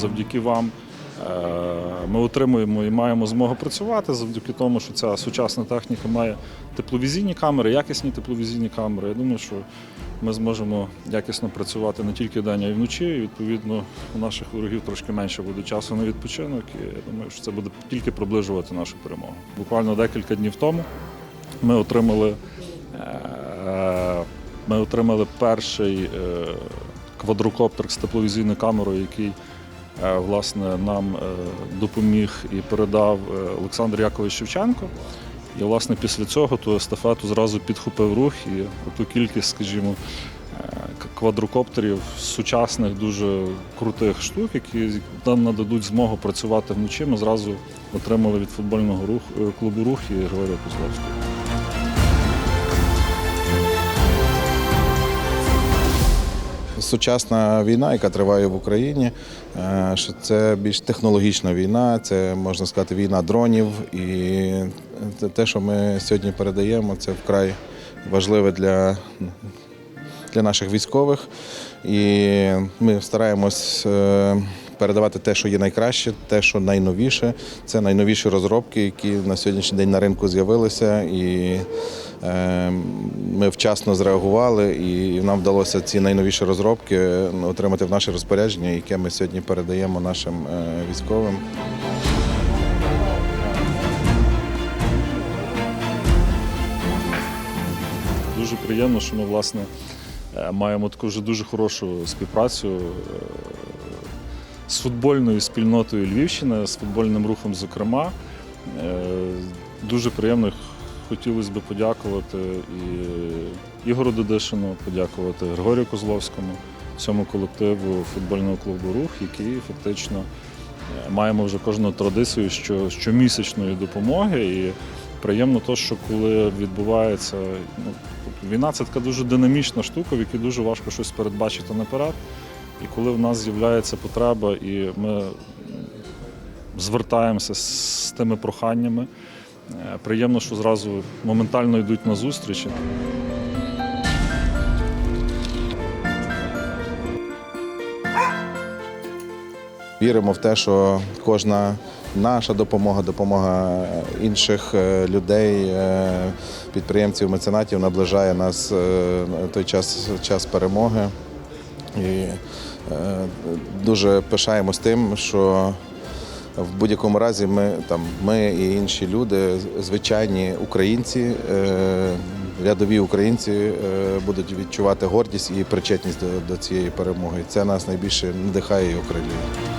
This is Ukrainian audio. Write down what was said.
завдяки вам е, ми отримуємо і маємо змогу працювати завдяки тому, що ця сучасна техніка має тепловізійні камери, якісні тепловізійні камери. Я думаю, що ми зможемо якісно працювати не тільки день, а й вночі. І відповідно у наших ворогів трошки менше буде часу на відпочинок. І я думаю, що це буде тільки приближувати нашу перемогу. Буквально декілька днів тому ми отримали, е, ми отримали перший е, квадрокоптер з тепловізійною камерою, який власне нам е, допоміг і передав е, Олександр Якович Шевченко. І власне після цього ту естафету зразу підхопив рух і ту кількість, скажімо, е, квадрокоптерів сучасних, дуже крутих штук, які нам нададуть змогу працювати вночі. Ми зразу отримали від футбольного руху е, клубу рух і Григорія Козловського. Сучасна війна, яка триває в Україні, е, що це більш технологічна війна, це можна сказати війна дронів. І те, що ми сьогодні передаємо, це вкрай важливе для, для наших військових. І ми стараємось е, передавати те, що є найкраще, те, що найновіше. Це найновіші розробки, які на сьогоднішній день на ринку з'явилися. І ми вчасно зреагували, і нам вдалося ці найновіші розробки отримати в наше розпорядження, яке ми сьогодні передаємо нашим е, військовим. Дуже приємно, що ми власне е, маємо таку вже дуже хорошу співпрацю е, з футбольною спільнотою Львівщини, з футбольним рухом, зокрема. Е, Дуже приємно хотілося б подякувати і Ігору Дедишину, подякувати Григорію Козловському, всьому колективу футбольного клубу Рух, який фактично е, маємо вже кожну традицію що, щомісячної допомоги. І приємно то, що коли відбувається ну, тобто війна, це така дуже динамічна штука, в якій дуже важко щось передбачити наперед. І коли в нас з'являється потреба, і ми звертаємося з тими проханнями, приємно, що зразу моментально йдуть на зустрічі. Віримо в те, що кожна наша допомога, допомога інших е, людей, е, підприємців, меценатів наближає нас е, той час, час перемоги. І е, дуже пишаємось тим, що в будь-якому разі ми, там, ми і інші люди, звичайні українці, е, рядові українці е, будуть відчувати гордість і причетність до, до цієї перемоги. Це нас найбільше надихає і окрилює.